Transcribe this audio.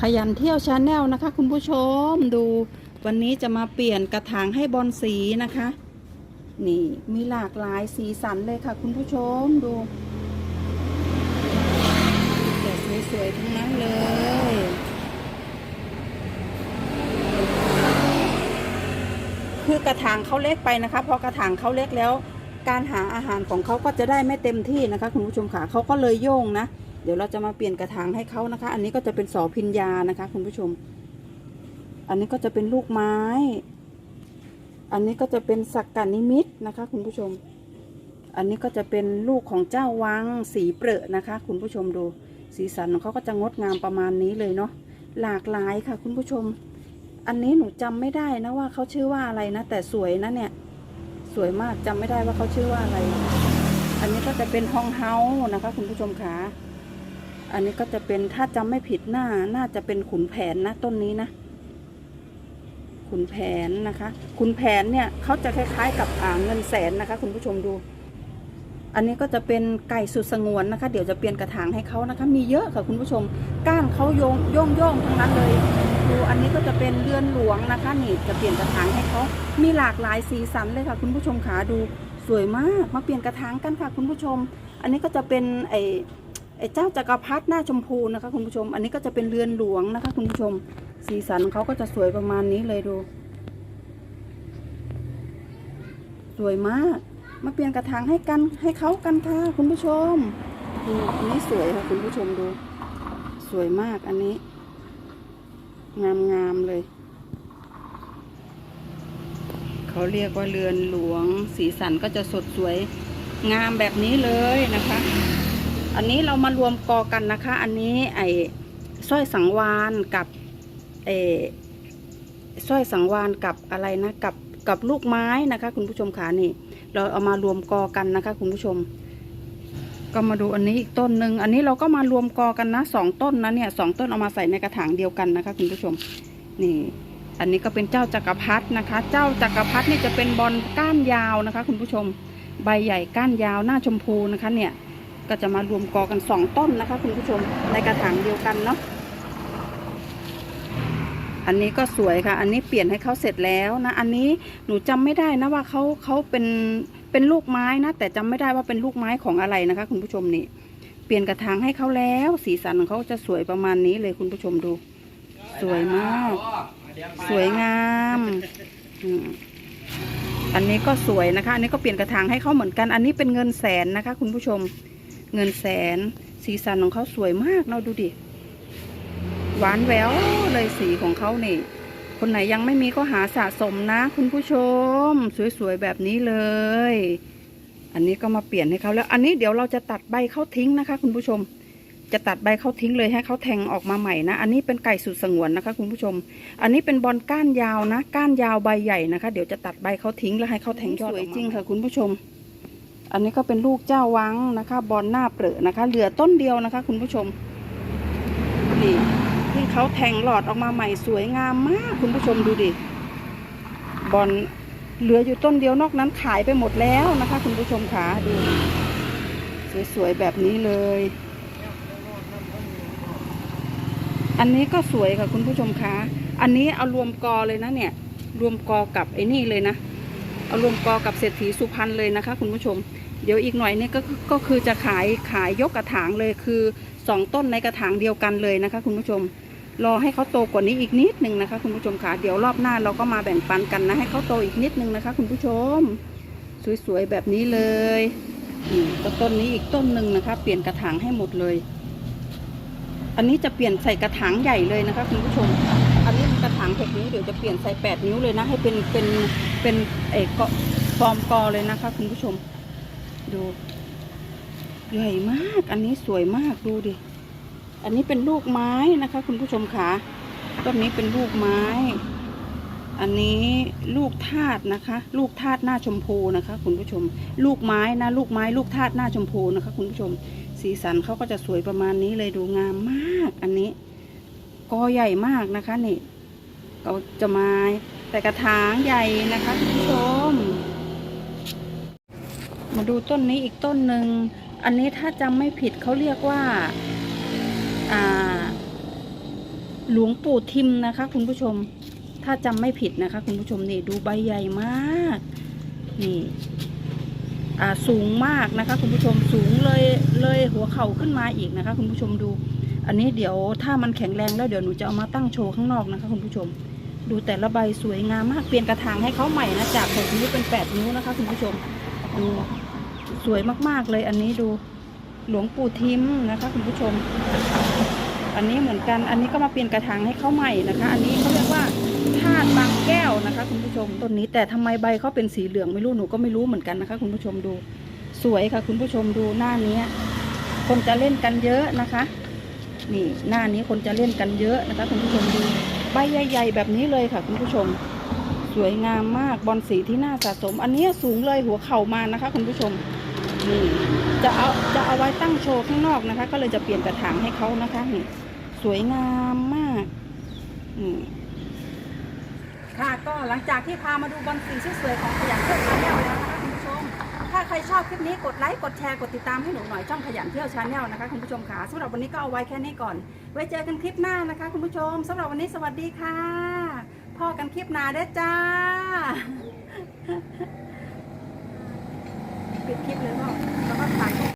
ขยันเที่ยวชาแนลนะคะ คุณผู้ชมดูวันนี้จะมาเปลี่ยนกระถางให้บอลสีนะคะ นี่มีหลากหลายสีสันเลยค่ะ คุณผู้ชมดูแต่สวยๆทั้งนั้นเลย คือกระถางเขาเล็กไปนะคะพอกระถางเขาเล็กแล้ว การหาอาหารของเขาก็จะได้ไม่เต็มที่นะคะ คุณผู้ชมค่ะเขาก็เลยโย่งนะ เดี๋ยวเราจะมาเปลี่ยนกระถางให้เขานะคะ อันนี้ก็จะเป็นสอพิญญานะคะ คุณผู้ชม อันนี้ก็จะเป็นลูกไม้ อันนี้ก็จะเป็นสักกานิมิตนะคะ คุณผู้ชม อันนี้ก็จะเป็นลูกของเจ้าวังสีเปรอะนะคะ คุณผู้ชมดู สีสันของเขาก็จะงดงามประมาณนี้เลยเนาะ หลากหลายค่ะ คุณผู้ชม อันนี้หนูจำไม่ได้นะว่าเขาชื่อว่าอะไรนะ แต่สวยนะเนี่ย สวยมากจำไม่ได้ว่าเขาชื่อว่าอะไร อันนี้ก็จะเป็นฮองเฮานะคะ คุณผู้ชมค่ะ อันนี้ก็จะเป็นถ้าจำไม่ผิดหน้าน่าจะเป็นขุนแผนนะต้นนี้นะ ขุนแผนนะคะ ขุนแผนเนี่ยเขาจะคล้าย ๆ กับอ่าเงินแสนนะคะ คุณผู้ชมดู อันนี้ก็จะเป็นไก่สุดสงวนนะคะ เดี๋ยวจะเปลี่ยนกระถางให้เขานะคะ มีเยอะค่ะคุณผู้ชม ก้านเขาโยงโยงโย่งทั้งนั้นเลยดูอันนี้ก็จะเป็นเรือนหลวงนะคะนี่จะเปลี่ยนกระถางให้เขามีหลากหลายสีสันเลยค่ะ คุณผู้ชมขาดูสวยมากมาเปลี่ยนกระถางกันค่ะ คุณผู้ชม อันนี้ก็จะเป็นไอ ไอ้เจ้าจักรพรรดิหน้าชมพูนะคะคุณผู้ชม อันนี้ก็จะเป็นเรือนหลวงนะคะคุณผู้ชม สีสันของเขาก็จะสวยประมาณนี้เลยดู สวยมาก มาเปลี่ยนกระถางให้กันให้เขากันค่ะคุณผู้ชมดูอันนี้สวยค่ะคุณผู้ชมดู สวยมากอันนี้ งามงามๆเลย เขาเรียกว่าเรือนหลวง สีสันก็จะสดสวยงามแบบนี้เลยนะคะ อันนี้เรามารวมกอกันนะคะ อันนี้ไอ้สร้อยสังวานกับเออสร้อยสังวานกับอะไรนะกับกับลูกไม้นะคะ คุณผู้ชมขานี่ เราเอามารวมกอกันนะคะ คุณผู้ชม ก็มาดูอันนี้อีกต้นหนึ่งอันนี้เราก็มารวมกอกันนะสองต้นนะเนี่ยสองต้นเอามาใส่ในกระถางเดียวกันนะคะ คุณผู้ชมนี่อันนี้ก็เป็นเจ้าจักรพรรดินะคะ เจ้าจักรพรรดินี่จะเป็นบอลก้านยาวนะคะ คุณผู้ชม ใบใหญ่ก้านยาวหน้าชมพูนะคะเนี่ย ก็จะมารวมกอกันสองต้นนะคะ คุณผู้ชมในกระถางเดียวกันเนาะอันนี้ก็สวยค่ะ อันนี้เปลี่ยนให้เขาเสร็จแล้วนะ อันนี้หนูจำไม่ได้นะว่าเขาเขาเป็นเป็นลูกไม้นะ แต่จำไม่ได้ว่าเป็นลูกไม้ของอะไรนะคะ คุณผู้ชมนี่ เปลี่ยนกระถางให้เขาแล้ว สีสันของเขาจะสวยประมาณนี้เลยคุณผู้ชมดู สวยมาก สวยงามอันนี้ก็สวยนะคะ อันนี้ก็เปลี่ยนกระถางให้เขาเหมือนกัน อันนี้เป็นเงินแสนนะคะ คุณผู้ชม เงินแสน สีสันของเขาสวยมากเนาดูดิ หวานแววเลยสีของเขานี่ คนไหนยังไม่มีก็หาสะสมนะ คุณผู้ชม สวยๆแบบนี้เลย อันนี้ก็มาเปลี่ยนให้เขาแล้ว อันนี้เดี๋ยวเราจะตัดใบเขาทิ้งนะคะ คุณผู้ชมจะตัดใบเขาทิ้งเลยให้เขาแทงออกมาใหม่นะ อันนี้เป็นไก่สุดสงวนนะคะ คุณผู้ชม อันนี้เป็นบอลก้านยาวนะ ก้านยาวใบใหญ่นะคะ เดี๋ยวจะตัดใบเขาทิ้งแล้วให้เขาแทงยอดสวยจริงค่ะ คุณผู้ชม อันนี้ก็เป็นลูกเจ้าวังนะคะ บอลหน้าเปรอะนะคะ เหลือต้นเดียวนะคะ คุณผู้ชม นี่ที่เขาแทงหลอดออกมาใหม่สวยงามมาก คุณผู้ชมดูดิ บอลเหลืออยู่ต้นเดียวนอกนั้นขายไปหมดแล้วนะคะ คุณผู้ชมขาดู สวยๆแบบนี้เลย อันนี้ก็สวยค่ะคุณผู้ชมคะอันนี้เอารวมกอเลยนะเนี่ย รวมกอกับไอ้นี่เลยนะ เอารวมกอกับเศรษฐีสุพรรณเลยนะคะ คุณผู้ชม เดี๋ยวอีกหน่อยนี่ก็คือก็คือจะขายขายยกกระถางเลยคือสองต้นในกระถางเดียวกันเลยนะคะ คุณผู้ชม รอให้เขาโตกว่านี้อีกนิดหนึ่งนะคะ คุณผู้ชมค่ะเดี๋ยวรอบหน้าเราก็มาแบ่งปันกันนะให้เขาโตอีกนิดหนึ่งนะคะ คุณผู้ชม สวยๆแบบนี้เลยนี่ก็ต้นนี้อีกต้นหนึ่งนะคะ เปลี่ยนกระถางให้หมดเลย อันนี้จะเปลี่ยนใส่กระถางใหญ่เลยนะคะ คุณผู้ชม อันนี้กระถางหกนิ้วเดี๋ยวจะเปลี่ยนใส่แปดนิ้วเลยนะให้เป็นเป็นเป็นเอกฟอร์มกอเลยนะคะ คุณผู้ชม ดู ใหญ่มาก อันนี้สวยมากดูดิ อันนี้เป็นลูกไม้นะคะ คุณผู้ชมคะต้นนี้เป็นลูกไม้ อันนี้ลูกทาดนะคะ ลูกทาดหน้าชมพูนะคะ คุณผู้ชม ลูกไม้นะ ลูกไม้ลูกทาดหน้าชมพูนะคะ คุณผู้ชม สีสันเขาก็จะสวยประมาณนี้เลยดูงามมาก อันนี้กอใหญ่มากนะคะนี่เราจะมาแต่กระถางใหญ่นะคะคุณผู้ชม มาดูต้นนี้อีกต้นหนึ่ง อันนี้ถ้าจำไม่ผิดเขาเรียกว่าหลวงปู่ทิมนะคะ คุณผู้ชม ถ้าจำไม่ผิดนะคะ คุณผู้ชมนี่ดูใบใหญ่มาก นี่อ่าสูงมากนะคะ คุณผู้ชมสูงเลยเลยหัวเข่าขึ้นมาอีกนะคะ คุณผู้ชมดู อันนี้เดี๋ยวถ้ามันแข็งแรงแล้วเดี๋ยวหนูจะเอามาตั้งโชว์ข้างนอกนะคะ คุณผู้ชม ดูแต่ละใบสวยงามมากเปลี่ยนกระถางให้เขาใหม่นะจากหกนิ้วเป็นแปดนิ้วนะคะ คุณผู้ชม ดูสวยมากๆเลยอันนี้ดูหลวงปู่ทิมนะคะ คุณผู้ชม อันนี้เหมือนกันอันนี้ก็มาเปลี่ยนกระถางให้เขาใหม่นะคะ อันนี้เขาเรียกว่าธาตุบางแก้วนะคะ คุณผู้ชมต้นนี้แต่ทำไมใบเขาเป็นสีเหลืองไม่รู้หนูก็ไม่รู้เหมือนกันนะคะ คุณผู้ชมดูสวยค่ะ คุณผู้ชมดูหน้านี้คนจะเล่นกันเยอะนะคะนี่หน้านี้คนจะเล่นกันเยอะนะคะ คุณผู้ชมดูใบใหญ่ ๆ แบบนี้เลยค่ะ คุณผู้ชม สวยงามมากบอลสีที่น่าสะสม อันนี้สูงเลยหัวเข่ามานะคะคุณผู้ชมนี่จะเอาจะเอาไว้ตั้งโชว์ข้างนอกนะคะ ก็เลยจะเปลี่ยนกระถางให้เขานะคะนี่สวยงามมากอืมค่ะก็หลังจากที่พามาดูบอลสีสวยๆของขยันเที่ยวชาแนลแล้วนะคะคุณผู้ชม ถ้าใครชอบคลิปนี้กดไลค์กดแชร์กดติดตามให้หนูหน่อยช่องขยันเที่ยวชาแนลนะคะคุณผู้ชมค่ะสำหรับวันนี้ก็เอาไว้แค่นี้ก่อน ไว้เจอกันคลิปหน้านะคะคุณผู้ชมสำหรับวันนี้สวัสดีค่ะ พ่อกันคลิปหน้าเด้จ้า ปิดคลิปเลยพ่อแล้วก็ถ่าย